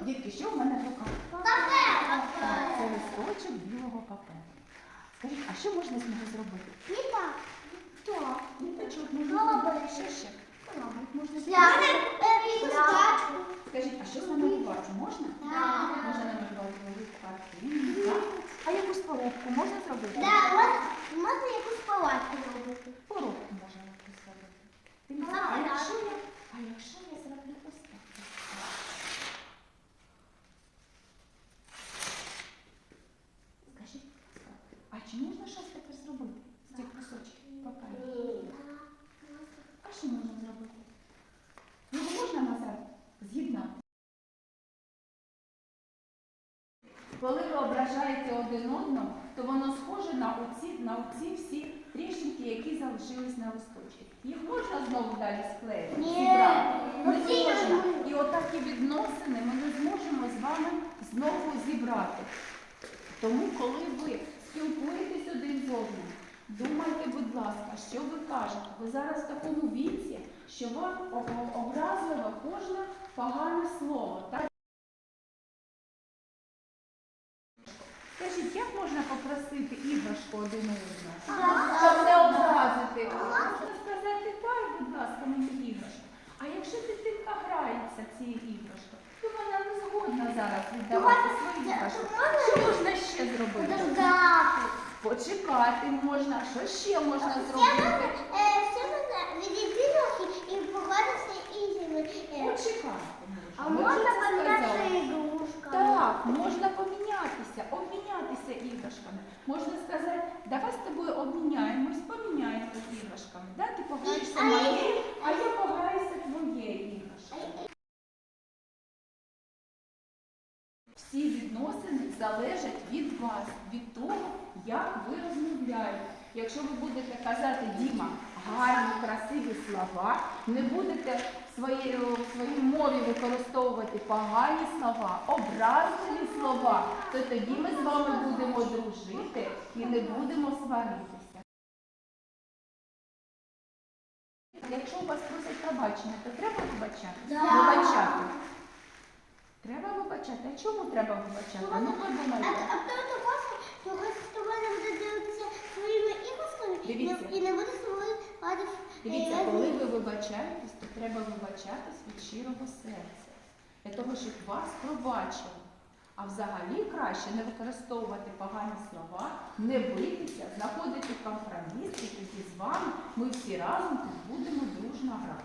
Дітки, що в мене в руках? Так, це листочок білого паперу. Скажіть, а що можна з нього зробити? Так, ніточок можна зробити. Що ще? Коробок можна зробити. Скажіть, а що з намалювати можна? Можна намалювати велику картину. так? А якусь коробку можна зробити? Можна якусь палатку робити. Коробку можна якусь зробити. Дивіться, а Ага. якщо я, а якщо я зроблю ось так? Скажіть, будь ласка, а чи можна щось тепер зробити з цих кусочків паперу? А що можна зробити? Його можна назад з'єднати? Коли ви ображаєте один одного, то воно схоже на оці, на оці всі трішки, які залишились на листочці. Їх можна знову далі склеїти? Ні. зібрати? Ну, Не можна. І отакі відносини ми не зможемо з вами знову зібрати. Тому, коли ви спілкуєтесь один з одним, думайте, будь ласка, що ви кажете. Ви зараз в такому віці, що вам образливо кожне погане слово. Так? Скажіть, як можна попросити іграшку один одного? Щоб не образити. Можна сказати, дай, будь ласка, мені іграшку. А якщо дитинка грається цією іграшкою, то вона не згодна зараз віддавати свою іграшку. Що можна ще зробити? Подождати. Почекати можна. Що ще можна зробити? Все можна відійти трохи і погратися іншими. е, Почекати А можна. Ви можна помінятися ігрушками. Так, можна помінятися, обмінятися іграшками. Можна сказати, давай з тобою обміняємось, поміняємося іграшками. Да? Ти пограєшся А моєю, а я пограюся твоєю іграшкою. Всі відносини залежать від вас, від того, як ви розмовляєте. Якщо ви будете казати Діма гарні, красиві слова, не будете в своїй, в своїй мові використовувати погані слова, образливі слова, то тоді ми з вами будемо дружити і не будемо сваритися. Якщо у вас просять пробачення, то треба вибачати? Да. Вибачати. Треба вибачати. А чому треба вибачати? Ну А, подумайте. а хто хоче, то хтось не буде ділитися своїми іграшками і не- буде грати. в- Дивіться, коли ви вибачаєтесь, то треба вибачатись від щирого серця. Для того, щоб вас пробачили. А взагалі краще не використовувати погані слова, не битися, знаходити компроміс, і тоді з вами ми всі разом тут будемо дружно грати.